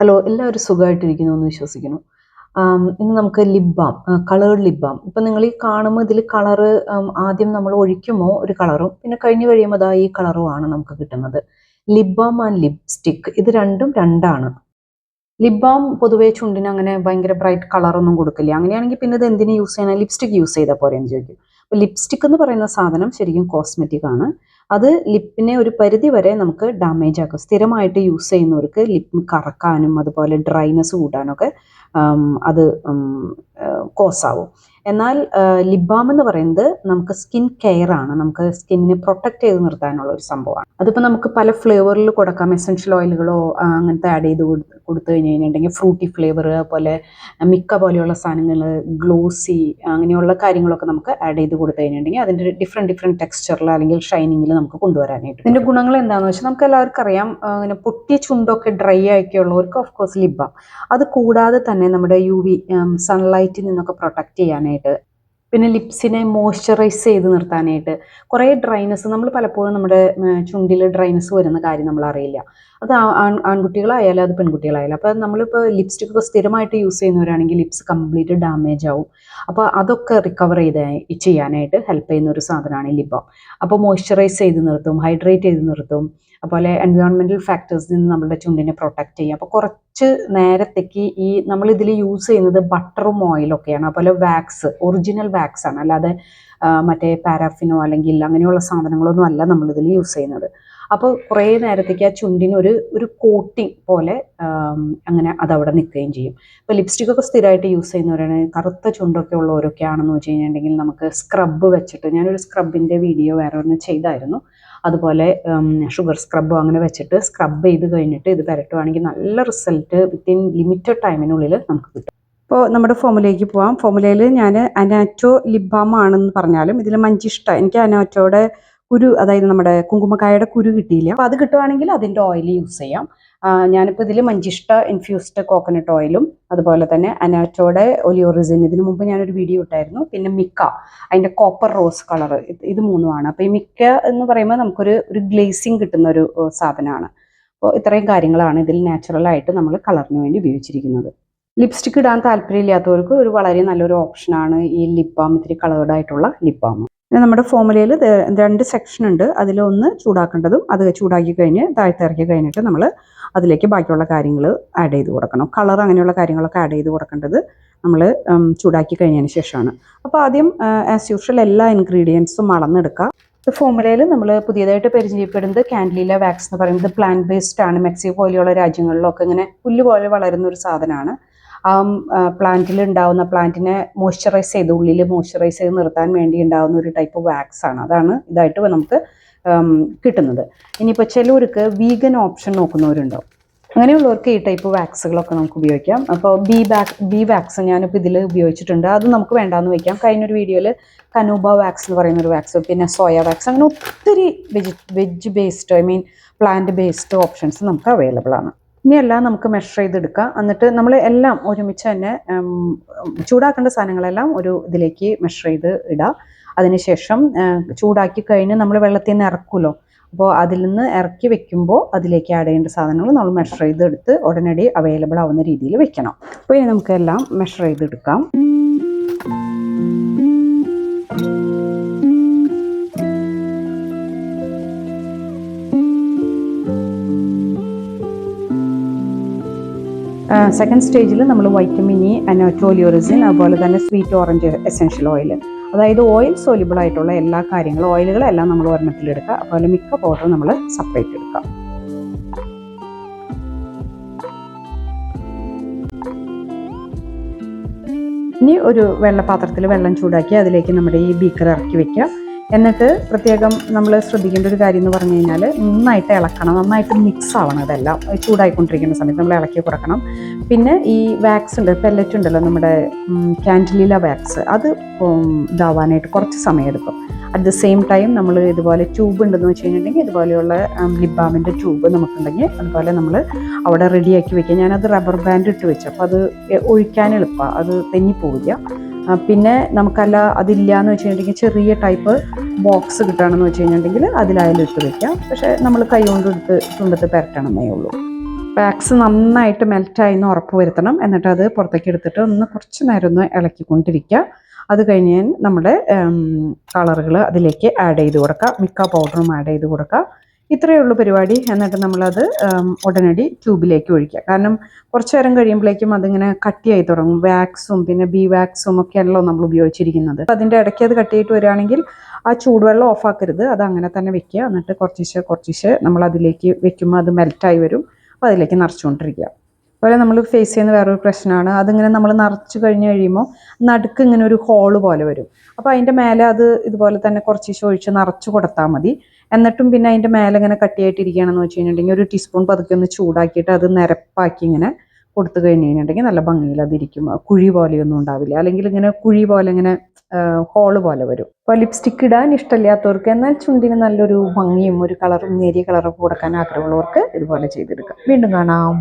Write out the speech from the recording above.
Hello എല്ലാവരും സുഖമായിട്ടിരിക്കുന്നു എന്ന് വിശ്വസിക്കുന്നു. ഇന്ന് നമുക്ക് lip balm coloured lip balm ഇപ്പം നിങ്ങൾ ഈ കാണുമ്പോൾ ഇതിൽ കളറ് ആദ്യം നമ്മൾ ഒഴിക്കുമോ ഒരു കളറും പിന്നെ കഴിഞ്ഞ് കഴിയുമ്പോൾ അതാ ഈ കളറുമാണ് നമുക്ക് കിട്ടുന്നത്. ലിപ് ബാം ആൻഡ് ലിപ്സ്റ്റിക് ഇത് രണ്ടും രണ്ടാണ്. ലിപ് ബാം പൊതുവേ ചുണ്ടിന് അങ്ങനെ ഭയങ്കര ബ്രൈറ്റ് കളറൊന്നും കൊടുക്കില്ല. അങ്ങനെയാണെങ്കിൽ പിന്നെ ഇത് എന്തിനു യൂസ് ചെയ്യണം ലിപ്സ്റ്റിക് യൂസ് ചെയ്താൽ പോരെ എന്ന് ചോദിക്കും. അപ്പോൾ ലിപ്സ്റ്റിക് എന്ന് പറയുന്ന സാധനം ശരിക്കും കോസ്മെറ്റിക് ആണ്. അത് ലിപ്പിനെ ഒരു പരിധി വരെ നമുക്ക് ഡാമേജ് ആക്കും. സ്ഥിരമായിട്ട് യൂസ് ചെയ്യുന്നവർക്ക് ലിപ്പ് കറക്കാനും അതുപോലെ ഡ്രൈനെസ് കൂടാനൊക്കെ അത് കോസ് ആവും. എന്നാൽ ലിപ് ബാം എന്ന് പറയുന്നത് നമുക്ക് സ്കിൻ കെയർ ആണ്. നമുക്ക് സ്കിന്നിനെ പ്രൊട്ടക്ട് ചെയ്ത് നിർത്താനുള്ള ഒരു സംഭവമാണ്. അതിപ്പോൾ നമുക്ക് പല ഫ്ലേവറിൽ കൊടുക്കാം. എസെൻഷ്യൽ ഓയിലുകളോ അങ്ങനത്തെ ആഡ് ചെയ്ത് കൊടുത്തു കഴിഞ്ഞ് കഴിഞ്ഞിട്ടുണ്ടെങ്കിൽ ഫ്രൂട്ടി ഫ്ലേവർ അതുപോലെ മിക്ക പോലെയുള്ള സാധനങ്ങൾ ഗ്ലോസി അങ്ങനെയുള്ള കാര്യങ്ങളൊക്കെ നമുക്ക് ആഡ് ചെയ്ത് കൊടുത്തു കഴിഞ്ഞിട്ടുണ്ടെങ്കിൽ അതിന്റെ ഡിഫറെന്റ് ഡിഫറെന്റ് ടെക്സ്ചറിൽ അല്ലെങ്കിൽ ഷൈനിങ്ങിൽ നമുക്ക് കൊണ്ടുവരാനായിട്ട് ഇതിന്റെ ഗുണങ്ങൾ എന്താണെന്ന് വെച്ചാൽ നമുക്ക് എല്ലാവർക്കും അറിയാം അങ്ങനെ ഇങ്ങനെ പൊട്ടിയ ചുണ്ടൊക്കെ ഡ്രൈ ആക്കി ഉള്ളവർക്ക് ഓഫ് കോഴ്സ് ലിബാം അത് കൂടാതെ തന്നെ നമ്മുടെ യു വി സൺലൈറ്റിൽ നിന്നൊക്കെ പ്രൊട്ടക്ട് ചെയ്യാനായിട്ട് പിന്നെ ലിപ്സിനെ മോയ്സ്ചറൈസ് ചെയ്ത് നിർത്താനായിട്ട് കുറേ ഡ്രൈനസ് നമ്മൾ പലപ്പോഴും നമ്മുടെ ചുണ്ടിൽ ഡ്രൈനസ് വരുന്ന കാര്യം നമ്മൾ അറിയില്ല. അത് ആൺകുട്ടികളായാലും അത് പെൺകുട്ടികളായാലും. അപ്പോൾ നമ്മളിപ്പോൾ ലിപ്സ്റ്റിക് ഒക്കെ സ്ഥിരമായിട്ട് യൂസ് ചെയ്യുന്നവരാണെങ്കിൽ ലിപ്സ് കംപ്ലീറ്റ് ഡാമേജ് ആവും. അപ്പോൾ അതൊക്കെ റിക്കവർ ചെയ്ത് ചെയ്യാനായിട്ട് ഹെൽപ്പ് ചെയ്യുന്ന ഒരു സാധനമാണ് ലിബാം അപ്പോൾ മോയ്സ്ചറൈസ് ചെയ്ത് നിർത്തും ഹൈഡ്രേറ്റ് ചെയ്ത് നിർത്തും. അതുപോലെ എൻവയോൺമെന്റൽ ഫാക്ടേഴ്സിൽ നിന്ന് നമ്മുടെ ചുണ്ടിനെ പ്രൊട്ടക്റ്റ് ചെയ്യും. അപ്പോൾ കുറച്ച് നേരത്തേക്ക് ഈ നമ്മളിതിൽ യൂസ് ചെയ്യുന്നത് ബട്ടറും ഓയിലും ഒക്കെയാണ്. അതുപോലെ വാക്സ് ഒറിജിനൽ വാക്സ് ആണ്. അല്ലാതെ മറ്റേ പാരാഫിനോ അല്ലെങ്കിൽ അങ്ങനെയുള്ള സാധനങ്ങളൊന്നും അല്ല നമ്മളിതിൽ യൂസ് ചെയ്യുന്നത്. അപ്പോൾ കുറേ നേരത്തേക്ക് ആ ചുണ്ടിന് ഒരു ഒരു കോട്ടിങ് പോലെ അങ്ങനെ അതവിടെ നിൽക്കുകയും ചെയ്യും. ഇപ്പോൾ ലിപ്സ്റ്റിക് ഒക്കെ സ്ഥിരമായിട്ട് യൂസ് ചെയ്യുന്നവരാണ്. കറുത്ത ചുണ്ടൊക്കെ ഉള്ളവരൊക്കെ ആണെന്ന് വെച്ച് കഴിഞ്ഞിട്ടുണ്ടെങ്കിൽ നമുക്ക് സ്ക്രബ് വെച്ചിട്ട് ഞാനൊരു സ്ക്രബിന്റെ വീഡിയോ വേറെ ഒന്ന് ചെയ്തായിരുന്നു. അതുപോലെ ഷുഗർ സ്ക്രബ് അങ്ങനെ വെച്ചിട്ട് സ്ക്രബ് ചെയ്ത് കഴിഞ്ഞിട്ട് ഇത് പുരട്ടുവാണെങ്കിൽ നല്ല റിസൾട്ട് വിത്തിൻ ലിമിറ്റഡ് ടൈമിനുള്ളിൽ നമുക്ക് കിട്ടും. ഇപ്പോൾ നമ്മുടെ ഫോമുലയിലേക്ക് പോവാം. ഫോമുലയിൽ ഞാൻ അനാറ്റോ ലിബാം ആണെന്ന് പറഞ്ഞാലും ഇതിൽ മഞ്ചിഷ്ട എനിക്ക് അനാറ്റോയുടെ കുരു അതായത് നമ്മുടെ കുങ്കുമക്കായയുടെ കുരു കിട്ടിയില്ല? അപ്പോൾ അത് കിട്ടുവാണെങ്കിൽ അതിന്റെ ഓയിൽ യൂസ് ചെയ്യാം. ഞാനിപ്പോൾ ഇതിൽ മഞ്ചിഷ്ട ഇൻഫ്യൂസ്ഡ് കോക്കനട്ട് ഓയിലും അതുപോലെ തന്നെ അനാറ്റോയുടെ ഒലിയോറിസിൻ ഇതിനു മുമ്പ് ഞാനൊരു വീഡിയോ ഇട്ടായിരുന്നു. പിന്നെ മിക്ക അതിന്റെ കോപ്പർ റോസ് കളർ ഇത് മൂന്നുമാണ്. അപ്പോൾ ഈ മിക്ക എന്ന് പറയുമ്പോൾ നമുക്കൊരു ഒരു ഗ്ലേസിങ് കിട്ടുന്ന ഒരു സാധനമാണ്. അപ്പോൾ ഇത്രയും കാര്യങ്ങളാണ് ഇതിൽ നാച്ചുറലായിട്ട് നമ്മൾ കളറിന് വേണ്ടി ഉപയോഗിച്ചിരിക്കുന്നത്. ലിപ്സ്റ്റിക് ഇടാൻ താല്പര്യമില്ലാത്തവർക്ക് ഒരു വളരെ നല്ലൊരു ഓപ്ഷനാണ് ഈ ലിപ് ബാം ഇത്തിരി കളേർഡ് ആയിട്ടുള്ള പിന്നെ നമ്മുടെ ഫോമുലയിൽ രണ്ട് സെക്ഷൻ ഉണ്ട്. അതിലൊന്ന് ചൂടാക്കേണ്ടതും അത് ചൂടാക്കി കഴിഞ്ഞ് താഴ്ത്തി ഇറക്കി കഴിഞ്ഞിട്ട് നമ്മൾ അതിലേക്ക് ബാക്കിയുള്ള കാര്യങ്ങൾ ആഡ് ചെയ്ത് കൊടുക്കണം. കളർ അങ്ങനെയുള്ള കാര്യങ്ങളൊക്കെ ആഡ് ചെയ്ത് കൊടുക്കേണ്ടത് നമ്മൾ ചൂടാക്കി കഴിഞ്ഞതിന് ശേഷമാണ്. അപ്പോൾ ആദ്യം ആസ് യൂഷ്വൽ എല്ലാ ഇൻഗ്രീഡിയൻസും അളന്നെടുക്കുക ഫോമുലയിൽ നമ്മൾ പുതിയതായിട്ട് പരിചയപ്പെടുന്നത് കാൻഡിലീല വാക്സ് എന്ന് പറയുന്നത് പ്ലാന്റ് ബേസ്ഡ് ആണ്. മെക്സിക്കോ പോലെയുള്ള രാജ്യങ്ങളിലൊക്കെ ഇങ്ങനെ പുല്ല് പോലെ വളരുന്ന ഒരു സാധനമാണ്. ആ പ്ലാന്റിൽ ഉണ്ടാവുന്ന പ്ലാന്റിനെ മോയ്സ്ചറൈസ് ചെയ്ത് ഉള്ളിൽ മോയ്സ്ചറൈസ് ചെയ്ത് നിർത്താൻ വേണ്ടി ഉണ്ടാകുന്ന ഒരു ടൈപ്പ് വാക്സ് ആണ്. അതാണ് ഇതായിട്ട് നമുക്ക് കിട്ടുന്നത്. ഇനിയിപ്പോൾ ചിലവർക്ക് വീഗൻ ഓപ്ഷൻ നോക്കുന്നവരുണ്ടാവും അങ്ങനെയുള്ളവർക്ക് ഈ ടൈപ്പ് വാക്സുകളൊക്കെ നമുക്ക് ഉപയോഗിക്കാം. അപ്പോൾ ബി വാക് ബി വാക്സ് ഞാനിപ്പോൾ ഇതിൽ ഉപയോഗിച്ചിട്ടുണ്ട്. അത് നമുക്ക് വേണ്ടാന്ന് വയ്ക്കാം കഴിഞ്ഞൊരു വീഡിയോയിൽ കനൂബ വാക്സ് എന്ന് പറയുന്നൊരു വാക്സ് പിന്നെ സോയ വാക്സ് അങ്ങനെ ഒത്തിരി veg veg based I mean plant based options നമുക്ക് അവൈലബിൾ ആണ്. ഇനിയെല്ലാം നമുക്ക് മെഷർ ചെയ്തെടുക്കാം. എന്നിട്ട് നമ്മൾ എല്ലാം ഒരുമിച്ച് തന്നെ ചൂടാക്കേണ്ട സാധനങ്ങളെല്ലാം ഒരു ഇതിലേക്ക് മെഷർ ചെയ്ത് ഇടാം. അതിനുശേഷം ചൂടാക്കി കഴിഞ്ഞ് നമ്മൾ വെള്ളത്തിൽ നിന്ന് ഇറക്കുമല്ലോ. അപ്പോൾ അതിൽ നിന്ന് ഇറക്കി വെക്കുമ്പോൾ അതിലേക്ക് ആഡ് ചെയ്യേണ്ട സാധനങ്ങൾ നമ്മൾ മെഷർ ചെയ്തെടുത്ത് ഉടനടി അവൈലബിൾ ആവുന്ന രീതിയിൽ വെക്കണം. അപ്പോൾ ഇനി നമുക്കെല്ലാം മെഷർ ചെയ്തെടുക്കാം. സെക്കൻഡ് സ്റ്റേജിൽ നമ്മൾ വൈറ്റമിൻ ഇ അനോറ്റോലിയോറിസിൻ അതുപോലെ തന്നെ സ്വീറ്റ് ഓറഞ്ച് എസെൻഷ്യൽ ഓയിൽ അതായത് ഓയിൽ സോലിബിൾ ആയിട്ടുള്ള എല്ലാ കാര്യങ്ങളും ഓയിലുകളെല്ലാം നമ്മൾ ഒരെണ്ണത്തിലെടുക്കുക അതുപോലെ മിക്ക പൗഡർ നമ്മൾ സെപ്പറേറ്റ് എടുക്കുക ഇനി ഒരു വെള്ളപാത്രത്തിൽ വെള്ളം ചൂടാക്കി അതിലേക്ക് നമ്മുടെ ഈ ബീക്കർ ഇറക്കി വെക്കുക. എന്നിട്ട് പ്രത്യേകം നമ്മൾ ശ്രദ്ധിക്കേണ്ട ഒരു കാര്യം എന്ന് പറഞ്ഞു കഴിഞ്ഞാൽ നന്നായിട്ട് ഇളക്കണം നന്നായിട്ട് മിക്സ് ആവണം ഇതെല്ലാം ചൂടായിക്കൊണ്ടിരിക്കുന്ന സമയത്ത് നമ്മൾ ഇളക്കി കൊടുക്കണം. പിന്നെ ഈ വാക്സ് ഉണ്ട് പെല്ലറ്റ് ഉണ്ടല്ലോ നമ്മുടെ കാൻഡിലില വാക്സ് അത് ഇതാവാനായിട്ട് കുറച്ച് സമയം എടുക്കും അറ്റ് ദ സെയിം ടൈം നമ്മൾ ഇതുപോലെ ട്യൂബ് ഉണ്ടെന്ന് വെച്ച് കഴിഞ്ഞിട്ടുണ്ടെങ്കിൽ ഇതുപോലെയുള്ള ലിബാമിന്റെ ട്യൂബ് നമുക്കുണ്ടെങ്കിൽ അതുപോലെ നമ്മൾ അവിടെ റെഡിയാക്കി വെക്കുക. ഞാനത് റബ്ബർ ബാൻഡ് ഇട്ട് വെച്ചു. അപ്പോൾ അത് ഒഴിക്കാൻ എളുപ്പമാണ് അത് തെന്നിപ്പോവില്ല. പിന്നെ നമുക്കല്ല അതില്ല എന്ന് വെച്ച് ചെറിയ ടൈപ്പ് ബോക്സ് കിട്ടുകയാണെന്ന് വെച്ച് കഴിഞ്ഞിട്ടുണ്ടെങ്കിൽ അതിലായാലും ഇട്ട് വെക്കാം. പക്ഷേ നമ്മൾ കൈ കൊണ്ട് എടുത്ത് പെരട്ടണം എന്നേ ഉള്ളൂ. വാക്സ് നന്നായിട്ട് മെൽറ്റായി എന്ന് ഉറപ്പ് വരുത്തണം. എന്നിട്ട് അത് പുറത്തേക്ക് എടുത്തിട്ട് ഒന്ന് കുറച്ച് നേരം ഒന്ന് ഇളക്കിക്കൊണ്ടിരിക്കുക അത് കഴിഞ്ഞ് നമ്മുടെ കളറുകൾ അതിലേക്ക് ആഡ് ചെയ്ത് കൊടുക്കുക മിക്ക പൗഡറും ആഡ് ചെയ്ത് കൊടുക്കുക ഇത്രയേ ഉള്ളൂ പരിപാടി. എന്നിട്ട് നമ്മളത് ഉടനടി ട്യൂബിലേക്ക് ഒഴിക്കുക. കാരണം കുറച്ച് നേരം കഴിയുമ്പോഴേക്കും അതിങ്ങനെ കട്ടിയായി തുടങ്ങും. വാക്സും പിന്നെ ബി വാക്സും ഒക്കെയാണല്ലോ നമ്മൾ ഉപയോഗിച്ചിരിക്കുന്നത്. അപ്പോൾ അതിന്റെ ഇടയ്ക്ക് അത് കട്ടിയായിട്ട് വരികയാണെങ്കിൽ ആ ചൂടുവെള്ളം ഓഫാക്കരുത് അത് അങ്ങനെ തന്നെ വെക്കുക. എന്നിട്ട് കുറച്ചിശ് കുറച്ചിശ് നമ്മൾ അതിലേക്ക് വെക്കുമ്പോൾ അത് മെൽറ്റായി വരും. അപ്പോൾ അതിലേക്ക് നിറച്ചുകൊണ്ടിരിക്കുക. അതുപോലെ നമ്മൾ ഫേസ് ചെയ്യുന്ന വേറൊരു പ്രശ്നമാണ്. അതിങ്ങനെ നമ്മൾ നിറച്ച് കഴിഞ്ഞ് കഴിയുമ്പോൾ നടുക്ക് ഇങ്ങനെ ഒരു ഹോൾ പോലെ വരും. അപ്പോൾ അതിന്റെ മേലെ അത് ഇതുപോലെ തന്നെ കുറച്ച് ഒഴിച്ച് നിറച്ച് കൊടുത്താൽ മതി. എന്നിട്ടും പിന്നെ അതിന്റെ മേലെ ഇങ്ങനെ കട്ടിയായിട്ടിരിക്കുകയാണെന്ന് വെച്ച് കഴിഞ്ഞിട്ടുണ്ടെങ്കിൽ ഒരു ടീസ്പൂൺ പതുക്കെ ഒന്ന് ചൂടാക്കിയിട്ട് അത് നിരപ്പാക്കി ഇങ്ങനെ കൊടുത്തു കഴിഞ്ഞ് കഴിഞ്ഞിട്ടുണ്ടെങ്കിൽ നല്ല ഭംഗിയിൽ അതിരിക്കും കുഴി പോലെയൊന്നും ഉണ്ടാവില്ല. അല്ലെങ്കിൽ ഇങ്ങനെ കുഴി പോലെ ഇങ്ങനെ ഹോൾ പോലെ വരും. അപ്പോൾ ലിപ്സ്റ്റിക്ക് ഇടാൻ ഇഷ്ടമില്ലാത്തവർക്ക് എന്നാൽ ചുണ്ടിന് നല്ലൊരു ഭംഗിയും ഒരു കളറും നേരിയ കളറൊക്കെ കൊടുക്കാൻ ആഗ്രഹമുള്ളവർക്ക് ഇതുപോലെ ചെയ്തെടുക്കാം. വീണ്ടും കാണാം.